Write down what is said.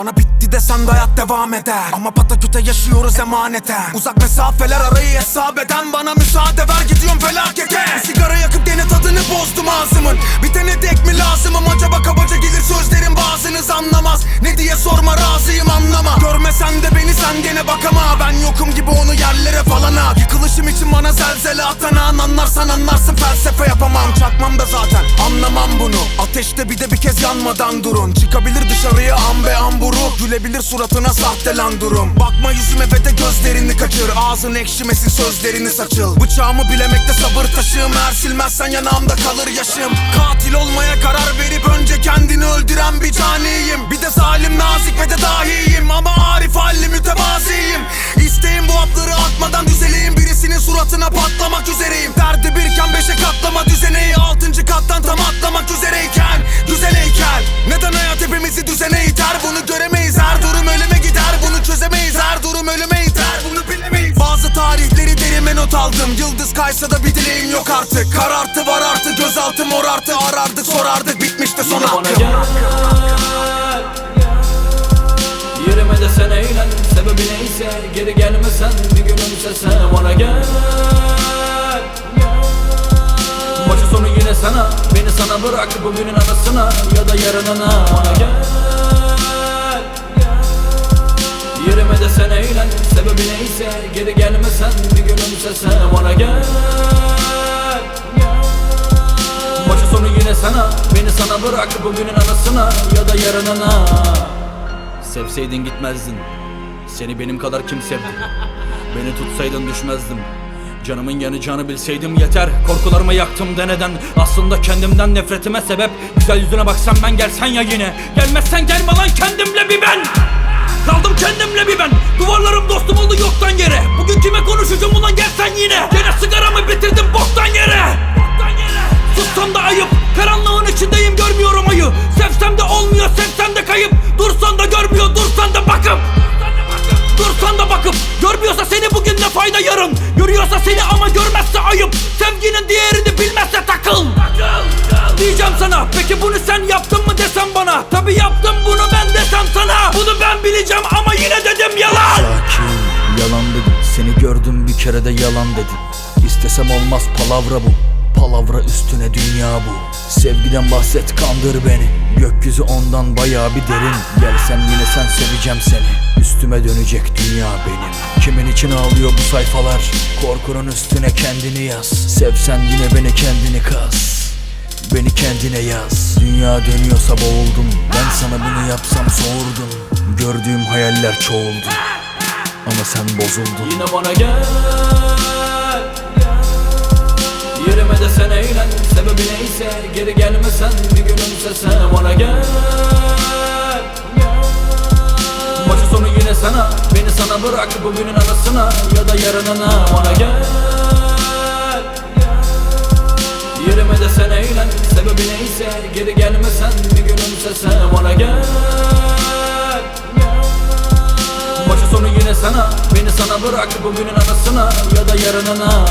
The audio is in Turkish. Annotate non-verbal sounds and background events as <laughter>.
Bana bitti desen de hayat devam eder. Ama pataküte yaşıyoruz emaneten. Uzak mesafeler arayı hesap eden Bana müsaade ver gidiyorum felakete. Sigara yakıp gene tadını bozdum ağzımın. Bir tane dek mi lazımım? Acaba kabaca gelir sözlerim bazınız anlamaz. Ne diye sorma razıyım anlama. Görmesen de beni sen gene bakama. Ben yokum gibi onu yerlere falan at. Yıkılışım için bana zelzele atan an. Anlarsan anlarsın felsefe yapamam. Çakmam da zaten anlamam bunu. Ateşte bir de bir kez yanmadan durun. Çıkabilir dışarıya an be an buru Gülebilir suratına sahte lan durum. Bakma yüzüme ve de gözlerini kaçır. Ağzın ekşimesin sözlerini saçıl. Bıçağımı bilemekte sabır taşım Eğer silmezsen yanağımda kalır yaşım. Katil olmaya karar verip önce kendini öldüren bir caniyim. Bir de zalim nazik ve de dahiyim. Ama arif halli mütevaziyim. İsteğim bu hapları atmadan düzeleyim. Birisinin suratına patlamak üzereyim. Derdi birken beşe katlama düzeneyi Altıncı kattan tam atlamak üzereyken Güzel heykel Neden hayat hepimizi düzene Kaysa da bir dileğim yok artık. Karartı var artı gözaltı morartı. Arardık sorardık bitmişti son hakkım gel Yerime de sen eğlen. Sebebi neyse geri gelmesen Bir gülümse sen. Bana gel Başı sonu yine sana. Beni sana bırak bugünün arasına Ya da yarınına bana gel Sebebi neyse geri gelmesen Bir gülümse sen bana gel. Başı sonu yine sana Beni sana bırak bugünün arasına Ya da yarınına. Sevseydin gitmezdin Seni benim kadar kim sevdi? <laughs> Beni tutsaydın düşmezdim Canımın yanacağını bilseydim yeter. Korkularımı yaktım deneden Aslında kendimden nefretime sebep. Güzel yüzüne baksan ben gelsen ya yine. Gelmezsen gelme lan kendimle bir ben Kaldım kendimle bir ben. Duvarlarım dostum oldu yoktan yere. Bugün kime konuşacağım ulan gelsen yine. Gene sigaramı bitirdim boktan yere. Boktan yere. Sussam da ayıp. Karanlığın içindeyim görmüyorum ayı. Sevsem de olmuyor sevsem de kayıp. Dursan da görmüyor dursan da bakıp. Dursan da bakıp. Görmüyorsa seni bugün ne fayda yarın Görüyorsa seni ama görmezse ayıp. Sevginin değerini bilmezse takıl. Diyeceğim sana peki bunu sen yaptın mı desem bana Tabi yaptım bunu ben desem sana. Bunu ben bileceğim ama yine dedim yalan. Sakin yalan dedim. Seni gördüm bir kere de yalan dedim. İstesem olmaz palavra bu. Palavra üstüne dünya bu. Sevgiden bahset kandır beni. Gökyüzü ondan bayağı bir derin. Gelsen yine sen seveceğim seni. Üstüme dönecek dünya benim. Kimin için ağlıyor bu sayfalar? Korkunun üstüne kendini yaz. Sevsen yine beni kendini Beni kendine yaz. Dünya dönüyorsa boğuldum. Ben sana bunu yapsam soğurdun Gördüğüm hayaller çoğuldu. Ama sen bozuldun. Yine bana gel Yerime de sen eğlen. Sebebi neyse geri gelmesen Bir gülümse sen. Bana gel. Başı sonu yine sana. Beni sana bırak bugünün arasına Ya da yarınına. Bana gel sen eğlen. Sebebi neyse geri gelmesen Bir gülümse sen bana gel Başı sonu yine sana. Beni sana bırak bugünün arasına Ya da yarınına